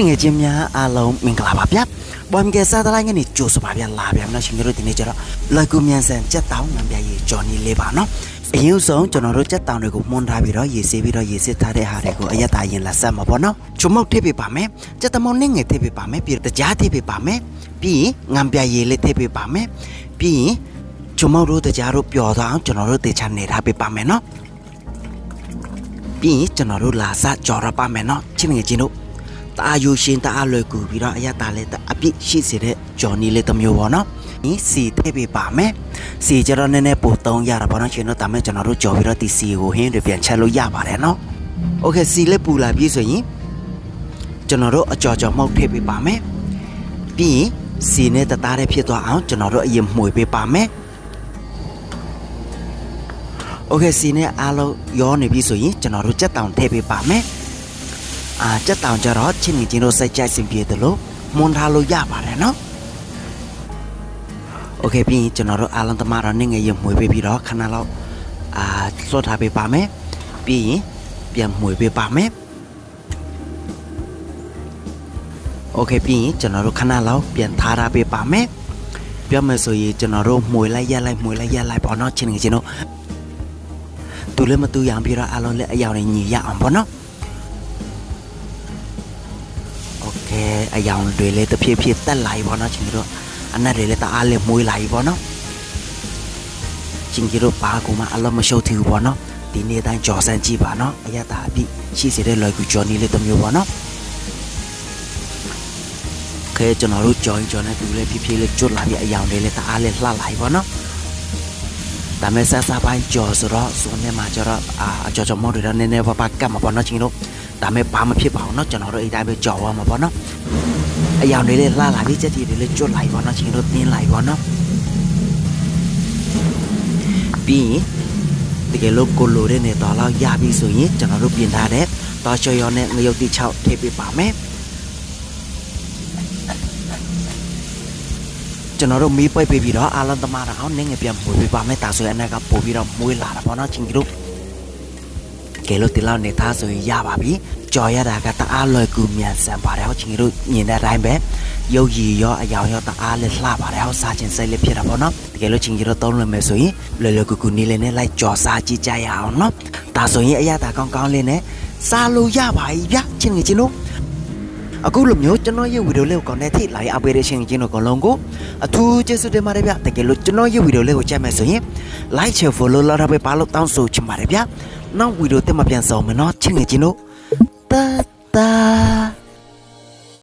စ်ငယ်ချင်းများအားလုံးမင်္ဂလာပါဗျ။ဘွမ်ကဲစားတလိုက်ငနေကြိုးစပါဗျလာဗျမနော်ရှင်တို့ဒီနေ့ကျတော့လိုက်ကူမြန်ဆန်ကြက်တောင်းငံပြရေးဂျော်နီလေးပါနော်။အရင်ဆုံးကျွန်တော်တို့ကြက်တောင်းတွေကိုမှုန်းထားပြီးတော့ရေဆေးပြီးတော့ရေစစ်ထားတဲ့ဟာတွေကိုအရက်သားရင်လက်ဆက်မှာပေါ့နော်။ချုံမုတ်ထည့်ပေးပါမယ်။ကြက်တမောင်းနဲ့ငယ်ထည့်ပေးပါမယ်ပြီးတော့တကြားထည့်ပေးပါမယ်။ပြီးရင်ငံပြရေးလေးထည့်ပေးပါမယ်။ပြီးရင်ချုံမုတ်တို့တကြားတို့ပျော်သွားအောင်ကျွန်တော်တို့တေချာနေထားပေးပါမယ်နော်။ပြီးရင်ကျွန်တော်တို့လာစကြော်ရပါမယ်နော်။ချင်းငယ်ချင်းတို့ တအားယူရှင်တအားလွယ်ကူပြီးတော့အရတာလည်းအပြစ်ရှိစေတဲ့ဂျော်နီလေးတစ်မျိုးပေါ့နော်ဒီစီထည့်ပေးပါမယ်စီကျတော့နည်းနည်းပိုသုံးရတာပေါ့နော်ရှင်တို့ဒါမဲ့ကျွန်တော်တို့ကြော်ပြီးတော့ဒီစီကိုဟင်းတွေပြန်ချက်လို့ရပါတယ်နော်โอเคစီလေးပူလာပြီဆိုရင်ကျွန်တော်တို့အကြော်ကြော်မှုတ်ထည့်ပေးပါမယ်ပြီးရင်စီနဲ့တသားတဲ့ဖြစ်သွားအောင်ကျွန်တော်တို့အရင်မှွေပေးပါမယ်โอเคစီနဲ့အားလုံးရောနေပြီဆိုရင်ကျွန်တော်တို့ကြက်တောင်ထည့်ပေးပါမယ် အာကြက်တောင်ကြတော့ချင်းကြီးချင်းတို့စိတ်ကြိုက်စင်ပြေတယ်လို့မွန်ထားလို့ရပါတယ်နော်โอเคပြီးရင်ကျွန်တော်တို့အားလုံးသမားတော့နေငယ်ရမှွေပေးပြီးတော့ခဏလောက်အာလွှတ်ထားပေးပါမယ်ပြီးရင်ပြန်မှွေပေးပါမယ်โอเคပြီးရင်ကျွန်တော်တို့ခဏလောက်ပြန်ထားထားပေးပါမယ်ပြောမယ်ဆိုရင်ကျွန်တော်တို့မှွေလိုက်ရက်လိုက်မှွေလိုက်ရက်လိုက်ပေါ့နော်ချင်းကြီးချင်းတို့တူလည်းမတူရအောင်ပြီးတော့အားလုံးလည်းအယောင်နဲ့ညီရအောင်ပေါ့နော် အယောင်တွေလည်းတစ်ဖြည်းဖြည်းတက်လာပြီပေါ့နော်ချင်းတို့အနက်တွေလည်းတအားလည်းမွေးလာပြီပေါ့နော်ချင်းတို့ပါကူမအလုံးမရှုပ်သေးဘူးပေါ့နော်ဒီနေ့တိုင်းကြော်စမ်းကြည့်ပါနော်အရတာအပြည့်ရှိစေတဲ့လွယ်ကူဂျော်နီလေးတစ်မျိုးပေါ့နော်ခဲကျွန်တော်တို့ကြော်ရင်ကြော်နေတူလည်းဖြည်းဖြည်းလေးကျွတ်လာပြီးအယောင်တွေလည်းတအားလည်းလှလာပြီပေါ့နော်ဒါမဲ့ဆက်စားပိုင်းကြော်ဆိုတော့စုံထဲမှာကျတော့အာအကြော်ကြော်မောတွေတော့နည်းနည်းပါးပါးကတ်မှာပေါ့နော်ချင်းတို့ ဒါမဲ့ဘာမဖြစ်ပါဘူးเนาะကျွန်တော်တို့အဲ့တိုင်းပဲကြော်သွားမှာပေါ့เนาะအယောင်လေးလေးလှလာပြီးချက်တီလေးလေးကျွတ်လိုက်ပါเนาะချင်းတို့တင်းလိုက်ပါเนาะပြီးရင်တကယ်လို့ကိုလိုတဲ့နေတော်လောက်ရပြီဆိုရင်ကျွန်တော်တို့ပြင်ထားတဲ့တော်ချော်ရော်နဲ့ငရုတ်တိ6ထည့်ပေးပါမယ်ကျွန်တော်တို့မီးပိတ်ပေးပြီးတော့အာလန်သမားတော်အောင်နင်းငယ်ပြန်မွေးပေးပါမယ်ဒါဆိုရင်အနက်ကပို့ပြီးတော့မွေးလာတာပေါ့နော်ချင်းတို့ ကဲလို့ဒီလောက်နေသားဆိုရင်ရပါပြီကြော်ရတာကတအားလွယ်ကူမြန်ဆန်ပါတယ်ဟောချင်းတို့ညင်တဲ့အတိုင်းပဲရုပ်ရည်ရောအယောင်ရောတအားလည်းလှပါတယ်ဟောစားခြင်းစိတ်လည်းဖြစ်တာပေါ့နော်တကယ်လို့ချင်းတို့သုံးလို့မယ်ဆိုရင်လွယ်လွယ်ကူကူနေလည်းနဲ့လိုက်ကြော်စားကြည့်ကြရအောင်နော်ဒါဆိုရင်အရသာကောင်းကောင်းလေးနဲ့စားလို့ရပါပြီဗျချင်းငယ်ချင်းတို့အခုလိုမျိုးကျွန်တော်ရဲ့ဗီဒီယိုလေးကိုကောင်းတဲ့ထိလာရအပေးရရှင်ချင်းတို့ကလုံးကိုအထူးကျေးဇူးတင်ပါတယ်ဗျတကယ်လို့ကျွန်တော်ရဲ့ဗီဒီယိုလေးကိုကြည့်မယ်ဆိုရင် like share follow လာတော့ပဲပါလို့တောင်းဆိုချင်ပါတယ်ဗျ နောက်ဗီဒီယိုတက်မှပြန်ဆောင်မယ်နော်ချင်းငယ်ချင်းတို့တာတာ